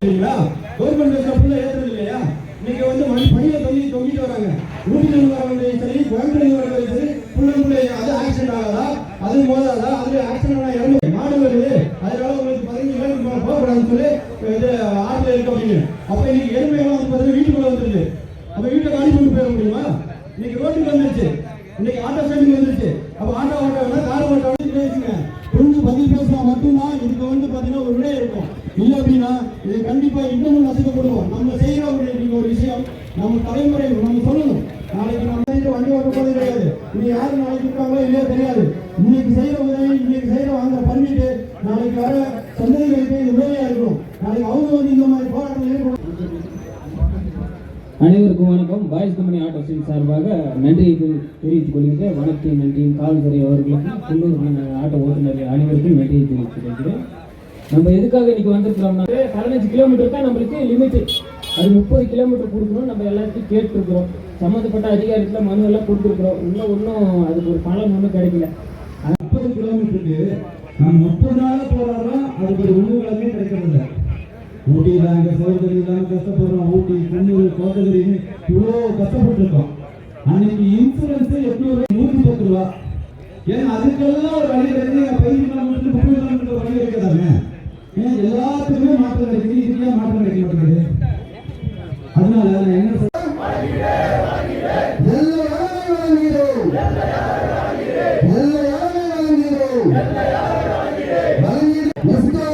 இல்லைங்களா கவர்மெண்ட் பஸ்ல ஃபுல்லா ஏத்துறது இல்லையா இன்னைக்கு வந்து மணி பணியில தொங்கி தொங்கிட்டு வராங்க. ஊட்டில இருந்து வரவங்க சரி கோயம்புல இருந்து வரவங்க சரி ஃபுல் அண்ட் அது ஆக்சிடென்ட் ஆகாதா? அது மோதாதா? அதுல ஆக்சிடென்ட் ஆனா இறந்து மாடு வருது அதனால உங்களுக்கு பதினஞ்சு கிலோமீட்டர் போகக்கூடாதுன்னு சொல்லி இது ஆற்றுல இருக்க அப்படின்னு அப்ப இன்னைக்கு எருமைகள் வந்து பார்த்தீங்கன்னா வீட்டுக்குள்ள வந்துருக்கு அப்ப வீட்டை காலி கொண்டு போயிட முடியுமா? இன்னைக்கு ரோட்டுக்கு வந்துருச்சு. இன்னைக்கு ஆட்டோ ஸ்டாண்டிங் வந்துருச்சு. அப்ப ஆட்டோ ஓட்ட வேணா கார் ஓட்ட இருக்கும் இல்லை அப்படின்னா இது கண்டிப்பா இன்னமும் நசுக்கப்படுவோம் நம்ம செய்யற ஒரு இன்னைக்கு ஒரு விஷயம் நம்ம தலைமுறை நம்ம சொல்லணும். நாளைக்கு நம்ம வந்து வண்டி ஓட்ட போறது கிடையாது. இனி யாரு நாளைக்கு இருக்காங்களோ இல்லையோ தெரியாது. இன்னைக்கு செய்யற உதவி இன்னைக்கு செய்யற வாங்க பண்ணிட்டு நாளைக்கு வர சந்ததிகளுக்கு இது உதவியா இருக்கணும். நாளைக்கு அவங்க வந்து இந்த மாதிரி போராட்டம் ஈடுபட அனைவருக்கும் வணக்கம். பாய்ஸ் கம்பெனி ஆட்டோஸின் சார்பாக நன்றியை தெரிவித்துக் கொள்கிறேன் வணக்கம் நன்றியும் காவல்துறை அவர்களுக்கும் குன்னூர் ஆட்டோ ஓட்டுநர் அனைவருக்கும் நன்றியை தெரிவித்துக் கொள்கிறேன். நம்ம எதுக்காக இன்னைக்கு வந்திருக்கிறோம்னா பதினஞ்சு கிலோமீட்டர் தான் நம்மளுக்கு லிமிட்டு அது முப்பது கிலோமீட்டர் கொடுக்கணும் நம்ம எல்லாத்தையும் கேட்டுருக்குறோம். சம்மந்தப்பட்ட அதிகாரத்தில் மனு எல்லாம் கொடுத்துருக்குறோம். இன்னும் ஒன்றும் அதுக்கு ஒரு பலன் ஒன்றும் கிடைக்கல. முப்பது கிலோமீட்டருக்கு நம்ம முப்பது நாள் போராடுறோம் அதுக்கு ஒரு உணவுகளுமே கிடைக்கிறதில்ல ஊட்டியில் அங்கே சோதரி கஷ்டப்படுறோம். ஊட்டி குன்னூர் கோத்தகிரின்னு இவ்வளோ கஷ்டப்பட்டுருக்கோம். அன்னைக்கு எப்படி எட்நூறு நூற்றி பத்து ரூபா. ஏன்னா அதுக்கெல்லாம் ஒரு வழி கிடையாது. பதினஞ்சு முப்பது Let's go.